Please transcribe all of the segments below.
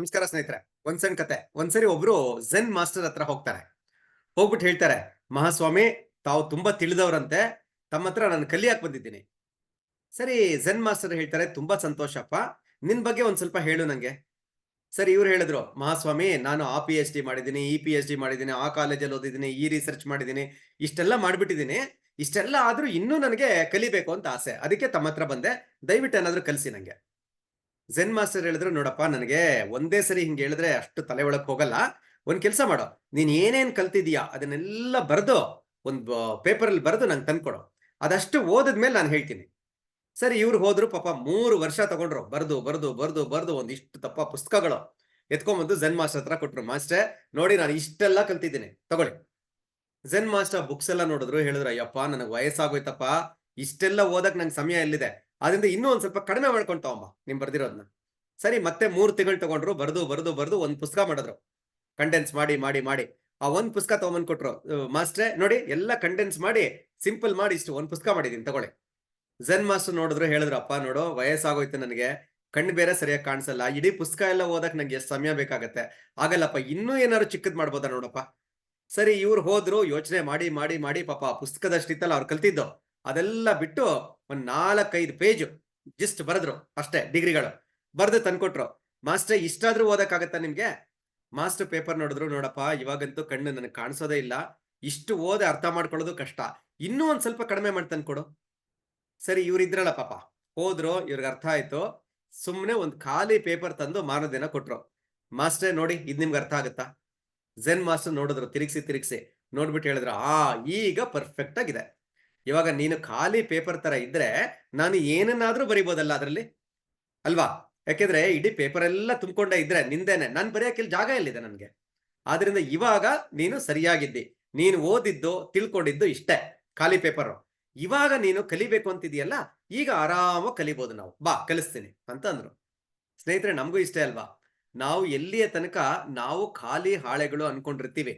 ನಮಸ್ಕಾರ ಸ್ನೇಹಿತರೆ ಒಂದ್ ಸಣ್ಣ ಕತೆ. ಒಂದ್ಸರಿ ಒಬ್ರು ಝೆನ್ ಮಾಸ್ಟರ್ ಹತ್ರ ಹೋಗ್ತಾರೆ. ಹೋಗ್ಬಿಟ್ಟು ಹೇಳ್ತಾರೆ, ಮಹಾಸ್ವಾಮಿ, ತಾವು ತುಂಬಾ ತಿಳಿದವರಂತೆ. ತಮ್ಮ ಹತ್ರ ನಾನು ಕಲಿಯಾಕ್ ಬಂದಿದ್ದೀನಿ. ಸರಿ ಝೆನ್ ಮಾಸ್ಟರ್ ಹೇಳ್ತಾರೆ, ತುಂಬಾ ಸಂತೋಷಪ್ಪ. ನಿನ್ ಬಗ್ಗೆ ಒಂದ್ ಸ್ವಲ್ಪ ಹೇಳು ನಂಗೆ. ಸರಿ, ಇವ್ರು ಹೇಳಿದ್ರು, ಮಹಾಸ್ವಾಮಿ, ನಾನು ಆ ಪಿ ಎಚ್ ಡಿ ಮಾಡಿದ್ದೀನಿ, ಈ ಪಿ ಎಚ್ ಡಿ ಮಾಡಿದ್ದೀನಿ, ಆ ಕಾಲೇಜಲ್ಲಿ ಓದಿದ್ದೀನಿ, ಈ ರಿಸರ್ಚ್ ಮಾಡಿದ್ದೀನಿ. ಇಷ್ಟೆಲ್ಲ ಮಾಡ್ಬಿಟ್ಟಿದ್ದೀನಿ. ಇಷ್ಟೆಲ್ಲ ಆದ್ರೂ ಇನ್ನೂ ನನಗೆ ಕಲಿಬೇಕು ಅಂತ ಆಸೆ. ಅದಕ್ಕೆ ತಮ್ಮ ಹತ್ರ ಬಂದೆ. ದಯವಿಟ್ಟು ಏನಾದ್ರೂ ಕಲಿಸಿ ನಂಗೆ. ಝೆನ್ ಮಾಸ್ಟರ್ ಹೇಳಿದ್ರು, ನೋಡಪ್ಪ, ನನಗೆ ಒಂದೇ ಸರಿ ಹಿಂಗೆ ಹೇಳಿದ್ರೆ ಅಷ್ಟು ತಲೆ ಒಳಕ್ ಹೋಗಲ್ಲ. ಒಂದ್ ಕೆಲಸ ಮಾಡೋ. ನೀನ್ ಏನೇನ್ ಕಲ್ತಿದೀಯಾ, ಅದನ್ನೆಲ್ಲ ಬರೆದು, ಒಂದು ಪೇಪರಲ್ಲಿ ಬರೆದು ನಂಗೆ ತಂದ್ಕೊಡು. ಅದಷ್ಟು ಓದಿದ್ಮೇಲೆ ನಾನು ಹೇಳ್ತೀನಿ. ಸರಿ, ಇವ್ರು ಹೋದ್ರು, ಪಾಪ ಮೂರು ವರ್ಷ ತಗೊಂಡ್ರು. ಬರ್ದು ಬರ್ದು ಬರ್ದು ಬರ್ದು ಒಂದಿಷ್ಟು ತಪ್ಪ ಪುಸ್ತಕಗಳು ಎತ್ಕೊಂಬಂದು ಝೆನ್ ಮಾಸ್ಟರ್ ಹತ್ರ ಕೊಟ್ರು. ಮಾಸ್ಟರ್, ನೋಡಿ ನಾನು ಇಷ್ಟೆಲ್ಲ ಕಲ್ತಿದ್ದೀನಿ. ತಗೊಳ್ಳಿ. ಝೆನ್ ಮಾಸ್ಟರ್ ಬುಕ್ಸ್ ಎಲ್ಲ ನೋಡಿದ್ರು, ಹೇಳಿದ್ರು, ಅಯ್ಯಪ್ಪ, ನನಗೆ ವಯಸ್ಸಾಗೋಯ್ತಪ್ಪ. ಇಷ್ಟೆಲ್ಲ ಓದಕ್ ನಂಗೆ ಸಮಯ ಎಲ್ಲಿದೆ? ಅದರಿಂದ ಇನ್ನೂ ಒಂದ್ ಸ್ವಲ್ಪ ಕಡಿಮೆ ಮಾಡ್ಕೊಂಡ್ ತಗೊಂಬ ನಿಮ್ ಬರ್ದಿರೋದನ್ನ ಸರಿ, ಮತ್ತೆ ಮೂರ್ ತಿಂಗಳು ತಗೊಂಡ್ರು, ಬರ್ದು ಬರ್ದು ಬರ್ದು ಒಂದ್ ಪುಸ್ತಕ ಮಾಡಿದ್ರು. ಕಂಡೆನ್ಸ್ ಮಾಡಿ ಮಾಡಿ ಮಾಡಿ. ಆ ಒಂದ್ ಪುಸ್ತಕ ತಗೊಂಬಂದ್ ಕೊಟ್ರು ಮಾಸ್ಟ್ರೆ, ನೋಡಿ ಎಲ್ಲ ಕಂಡೆನ್ಸ್ ಮಾಡಿ ಸಿಂಪಲ್ ಮಾಡಿ ಇಷ್ಟು ಒಂದ್ ಪುಸ್ತಕ ಮಾಡಿದೀನಿ, ತಗೊಳ್ಳಿ. ಝೆನ್ ಮಾಸ್ಟರ್ ನೋಡಿದ್ರು, ಹೇಳಿದ್ರು, ಅಪ್ಪ ನೋಡು, ವಯಸ್ಸಾಗೋಯ್ತು ನನಗೆ, ಕಣ್ಣು ಬೇರೆ ಸರಿಯಾಗಿ ಕಾಣಿಸಲ್ಲ, ಇಡೀ ಪುಸ್ತಕ ಎಲ್ಲ ಓದಕ್ ನಂಗೆ ಎಷ್ಟು ಸಮಯ ಬೇಕಾಗತ್ತೆ. ಆಗಲ್ಲಪ್ಪ, ಇನ್ನೂ ಏನಾದ್ರು ಚಿಕ್ಕದ್ ಮಾಡ್ಬೋದಾ ನೋಡಪ್ಪ. ಸರಿ, ಇವ್ರು ಹೋದ್ರು, ಯೋಚನೆ ಮಾಡಿ ಮಾಡಿ ಮಾಡಿ ಪಾಪ ಪುಸ್ತಕದಷ್ಟಿತ್ತಲ್ಲ ಅವ್ರು ಕಲ್ತಿದ್ದು. ಅದೆಲ್ಲ ಬಿಟ್ಟು ಒಂದ್ ನಾಲ್ಕೈದು ಪೇಜ್ ಜಸ್ಟ್ ಬರೆದ್ರು ಅಷ್ಟೇ ಡಿಗ್ರಿಗಳು ಬರೆದು ತಂದ್ಕೊಟ್ರು. ಮಾಸ್ಟರ್ ಇಷ್ಟಾದ್ರೂ ಓದಕ್ಕಾಗತ್ತಾ ನಿಮ್ಗೆ? ಮಾಸ್ಟರ್ ಪೇಪರ್ ನೋಡಿದ್ರು, ನೋಡಪ್ಪ, ಇವಾಗಂತೂ ಕಣ್ಣು ನನಗೆ ಕಾಣಿಸೋದೇ ಇಲ್ಲ. ಇಷ್ಟು ಓದಿ ಅರ್ಥ ಮಾಡ್ಕೊಳ್ಳೋದು ಕಷ್ಟ. ಇನ್ನೂ ಒಂದ್ ಸ್ವಲ್ಪ ಕಡಿಮೆ ಮಾಡಿ ತಂದ್ಕೊಡು. ಸರಿ ಇವ್ರಿದ್ರಲ್ಲ ಪಾಪ. ಹೋದ್ರು, ಇವ್ರಿಗೆ ಅರ್ಥ ಆಯ್ತು. ಸುಮ್ಮನೆ ಒಂದು ಖಾಲಿ ಪೇಪರ್ ತಂದು ಮಾರೋ ದಿನ ಕೊಟ್ರು. ಮಾಸ್ಟರ್ ನೋಡಿ, ಇದು ನಿಮ್ಗೆ ಅರ್ಥ ಆಗುತ್ತಾ? ಝೆನ್ ಮಾಸ್ಟರ್ ನೋಡಿದ್ರು, ತಿರುಗಿಸಿ ತಿರುಗಿಸಿ. ನೋಡ್ಬಿಟ್ಟು ಹೇಳಿದ್ರು, ಆ, ಈಗ ಪರ್ಫೆಕ್ಟ್ ಆಗಿದೆ. ಇವಾಗ ನೀನು ಖಾಲಿ ಪೇಪರ್ ತರ ಇದ್ರೆ ನಾನು ಏನನ್ನಾದ್ರೂ ಬರಿಬೋದಲ್ಲ ಅದರಲ್ಲಿ? ಅಲ್ವಾ? ಯಾಕೆಂದ್ರೆ ಇಡೀ ಪೇಪರ್ ಎಲ್ಲ ತುಂಬಿಕೊಂಡೇ ಇದ್ರೆ ನಿಂದೇನೆ. ನಾನು ಬರೆಯಕ್ಕೆ ಜಾಗ ಎಲ್ಲಿದೆ ನನ್ಗೆ? ಆದ್ರಿಂದ ಇವಾಗ ನೀನು ಸರಿಯಾಗಿದ್ದಿ. ನೀನು ಓದಿದ್ದು, ತಿಳ್ಕೊಂಡಿದ್ದು ಇಷ್ಟೇ, ಖಾಲಿ ಪೇಪರು. ಇವಾಗ ನೀನು ಕಲಿಬೇಕು ಅಂತಿದೆಯಲ್ಲ, ಈಗ ಆರಾಮಾಗಿ ಕಲಿಬೋದು ನಾವು. ಬಾ, ಕಲಿಸ್ತೀನಿ ಅಂತ ಅಂದ್ರು. ಸ್ನೇಹಿತರೆ, ನಮಗೂ ಇಷ್ಟೇ ಅಲ್ವಾ? ನಾವು ಎಲ್ಲಿಯ ತನಕ ನಾವು ಖಾಲಿ ಹಾಳೆಗಳು ಅನ್ಕೊಂಡಿರ್ತೀವಿ.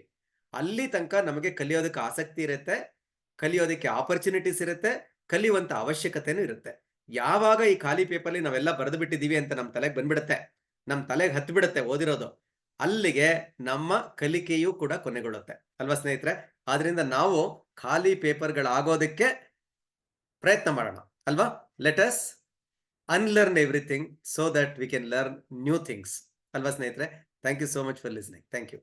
ಅಲ್ಲಿ ತನಕ ನಮಗೆ ಕಲಿಯೋದಕ್ಕೆ ಆಸಕ್ತಿ ಇರುತ್ತೆ ಕಲಿಯೋದಕ್ಕೆ ಆಪರ್ಚುನಿಟೀಸ್ ಇರುತ್ತೆ, ಕಲಿಯುವಂತ ಅವಶ್ಯಕತೆನೂ ಇರುತ್ತೆ. ಯಾವಾಗ ಈ ಖಾಲಿ ಪೇಪರ್ಲಿ ನಾವೆಲ್ಲ ಬರೆದು ಬಿಟ್ಟಿದೀವಿ ಅಂತ ನಮ್ಮ ತಲೆಗೆ ಬಂದ್ಬಿಡುತ್ತೆ ನಮ್ಮ ತಲೆಗೆ ಹತ್ತು ಬಿಡುತ್ತೆ ಓದಿರೋದು, ಅಲ್ಲಿಗೆ ನಮ್ಮ ಕಲಿಕೆಯೂ ಕೂಡ ಕೊನೆಗೊಳ್ಳುತ್ತೆ. ಅಲ್ವಾ ಸ್ನೇಹಿತರೆ? ಆದ್ರಿಂದ ನಾವು ಖಾಲಿ ಪೇಪರ್ಗಳಾಗೋದಕ್ಕೆ ಪ್ರಯತ್ನ ಮಾಡೋಣ. ಅಲ್ವಾ? Let us unlearn everything so that we can learn new things ಅಲ್ವಾ ಸ್ನೇಹಿತರೆ? Thank you so much for listening thank you